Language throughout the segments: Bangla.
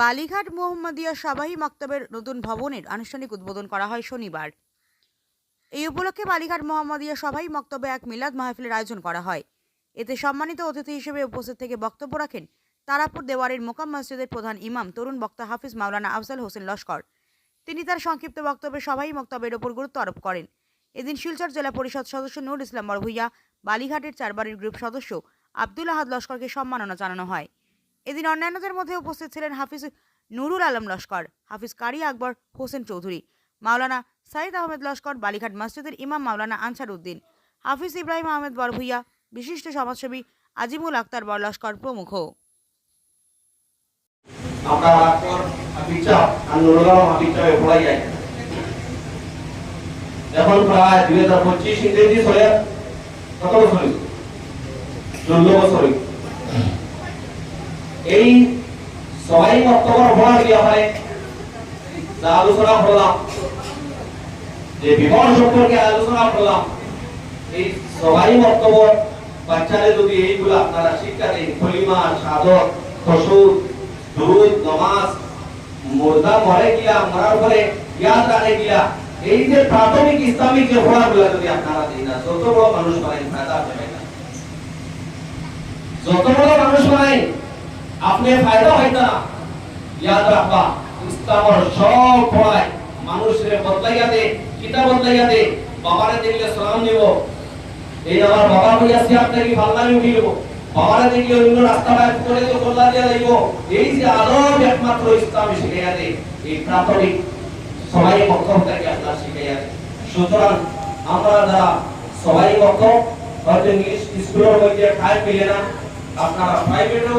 বালিঘাট মোহাম্মদিয়া সাবাহি মক্তবের নতুন ভবনের আনুষ্ঠানিক উদ্বোধন করা হয় শনিবার। এই উপলক্ষে বালিঘাট মোহাম্মদিয়া সভাই মক্তবে এক মিলাদ মাহফিলের আয়োজন করা হয়। এতে সম্মানিত অতিথি হিসেবে উপস্থিত থেকে বক্তব্য রাখেন তারাপুর দেওয়ারের মোকাম মসজিদের প্রধান ইমাম তরুণ বক্তা হাফিজ মাওলানা আফজাল হোসেন লস্কর। তিনি তার সংক্ষিপ্ত বক্তব্যে সভাই মক্তবের ওপর গুরুত্ব আরোপ করেন। এদিন শিলচর জেলা পরিষদ সদস্য নুর ইসলাম বড়ভুইয়া বালিঘাটের চারবারের গ্রুপ সদস্য আব্দুল আহাদ লস্করকে সম্মাননা জানানো হয়। এদিন অন্যান্যদের মধ্যে উপস্থিত ছিলেন হাফিজ নুরুল আলম লস্কর, হাফিজ কারি আকবর, হোসেন চৌধুরী, মাওলানা সাইদ আহমেদ লস্কর, বালিঘাট মসজিদের ইমাম মাওলানা আনসার উদ্দিন, হাফিজ ইব্রাহিম আহমেদ বরভুইয়া, বিশিষ্ট সমাজসেবী আজিমুল আক্তার বর লস্কর প্রমুখ। আমরা যাই এখন প্রায় দুই হাজার পঁচিশ ইংরেজি কত বছর চোদ্দ বছর এই সবাই বক্তব্য হওয়ার ব্যাপারে যা আলোচনা করলাম। যে বিবাহ সম্পর্কে আলোচনা করলাম, এই সবাই বক্তব্য বাচ্চাদের যদি এইগুলো আপনারা শিক্ষা দেন কলিমা সাধক ফসুর দুরুদ, নমাজ, মুর্দা মরে গিলা মরার পরে ইয়াদ রাখে গিলা এই যে প্রাথমিক ইসলামিক যে পড়াগুলো যদি আপনারা দিন না, যত বড় মানুষ বানাই ফায়দা হবে না। যত বড় মানুষ বানাই আপনি ফায়দা হইতা না। ইয়াদ রাখবা। ইসলামর সব পড়ায় মানুষের বদলাইয়া দে কিতা বদলাইয়া দে, বাবারে দেখলে সালাম দিব এই আমার বাবা হইয়াছি আপনাকে ভাল্লামি উঠিব বাবারে দেখলে অন্য রাস্তা বাইর করে তো কল্লা দিয়া যাইব। এই যে আদব একমাত্র ইসলাম শিখাইয়া দে, এই প্রাথমিক সবাই পক্ষম থেকে আপনার শিখাইয়া দে। সুতরাং আমরা যারা সবাই পক্ষম হয়তো ইংলিশ স্কুলের মধ্যে টাইম পেলে না, আপনারা প্রাইভেটেও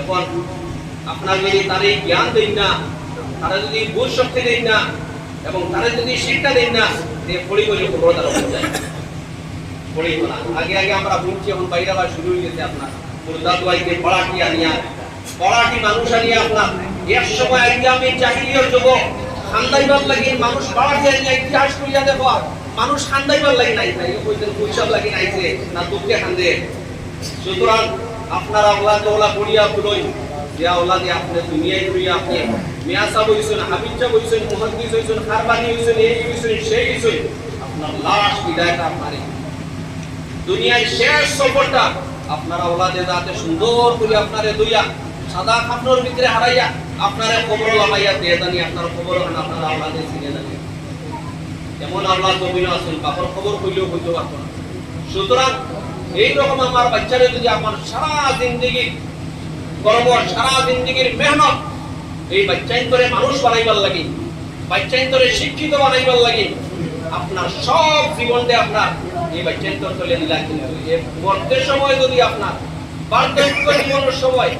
এখন আপনার যদি জ্ঞান দেন না, তারা যদি বুঝ শক্তি দেন না, এবং তারা যদি শিক্ষা দেন না যে খবর হয়ে যায় আগে আগে আমরা বুঝছি এখন বাইরে আবার শুরু হয়ে গেছে আপনার। মুর্দা দোয়াইতে পড়াটি আনিয়া পড়াটি মানুষ আনিয়া আপনার। এক সময় আইয়ামে চাকরির যুগ খান্দাইবার লাগি মানুষ পড়াটি আনিয়া ইতিহাস করিয়া দেখো মানুষ খান্দাইবার লাগি নাই তাই কইতেন পয়সার লাগি নাইছে, না দুঃখে খান্দে। সুতরাং আপনারা আল্লাহ তাআলা করিয়া ফুলই যে আওলাদে আপনি দুনিয়ায় করিয়া আপনি মিয়া সাহেব হইছেন, হাবিব সাহেব হইছেন, মুহাদ্দিস হইছেন, খারবানি হইছেন, এই হইছেন, সেই হইছেন, আপনার লাশ বিদায়টা আপনারই দুনিয়ায় শেষ সফরটা আপনারা ওলাদে যাতে সুন্দর করে আপনারে দইয়া সাদা খাপনোর ভিতরে হারাইয়া আপনারে খবর লাগাইয়া দিয়ে জানি আপনার হান, আপনারা ওলাদে চিনে জানি এমন আল্লাহ জমিন আছেন, বাপর খবর কইলেও কইতে পারতো না। সুতরাং এইরকম আমার বাচ্চারে যদি আমার সারা সারা মেহনত এই মানুষ বানাইবার শিক্ষিত বানাইবার আপনার সব জীবনটা আপনার এই চলে এই সময় যদি আপনার বার্ধক্য জীবনের সময়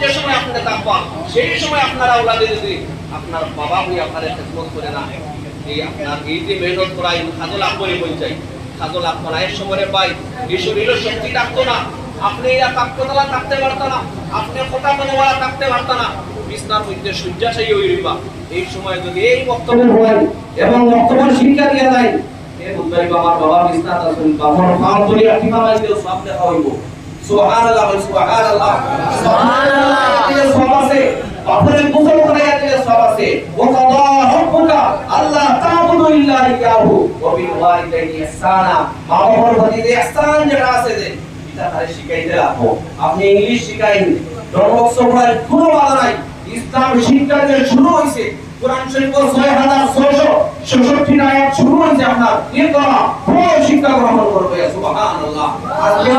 যে সময় আপনি থাকবা সেই সময় আপনারা ওলাদে যদি আপনার বাবা হয়ে আপনার খেদমত করে না, এই আপনার এই যে মেহনত করাই খাজল আপরে বই যাই খাজল আপনার এর সময় পাই এই শরীরের শক্তি থাকতো না। আপনি এরা কাকতলা থাকতে পারতো না। আপনি ফোটা মনোওয়ালা থাকতে পারতো না। বিছনার মধ্যে শয্যাশায়ী হয়ে রইবা। এই সময় যদি এই বক্তব্য হয় এবং বক্তব্য শিক্ষা দিয়া যায় আমার বাবা বিছনাত আছেন বাবার ফাল ধরে আপনি মামাই দিও সব দেখা হইব। সুবহানাল্লাহ সুবহানাল্লাহ। সুবহানাল্লাহ। সব আছে। বাপরে গোসল করাইয়া দিলে সব আছে। ও কাদা রব্বুকা আল্লাহ তাবুদু ইয়াহু ওয়া বিল ওয়ালিদাইনি ইহসানা মা বাবার প্রতি যে ইহসান যেটা আছে যে এটা তারে শিখাইতে রাখো আপনি ইংলিশ শিখাইন ধর্মবক্স পড়ার কোনো বাধা নাই। ইসলাম শিক্ষা যে শুরু হয়েছে কোরআন শরীফ ছয় হাজার ছয়শো ছেষট্টি আয়াত শুরু হয়েছে আপনার। ইকরা পুরো শিক্ষা গ্রহণ করবে সুবহানাল্লাহ। আজকে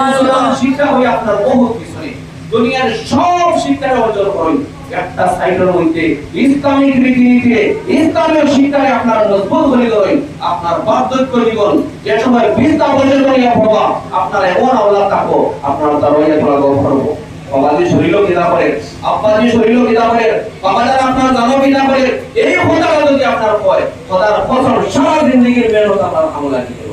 শিক্ষা আপনার বহুত পিছনে। দুনিয়ার সব শিক্ষা অর্জন করুন একটা সাইডের মধ্যে ইসলামিক রীতিনীতিতে ইসলামের শিক্ষায় আপনার মজবুত হয়ে গেলেন, আপনার বার্ধক্য জীবন যে সময় বিদ্যা বলে করিয়া বাবা, আপনার এমন আল্লাহ থাকো, আপনার দরওয়াজা তোলা গো করব। বাবাজি শরীরও কিনা করে, আব্বাজি শরীরও কিনা করে বাবাজান আপনার জানো কিনা করে, এই কথা যদি আপনার কয়, খোদার ফসল সারা জিন্দগির মেহনত আপনার আমলা দিবে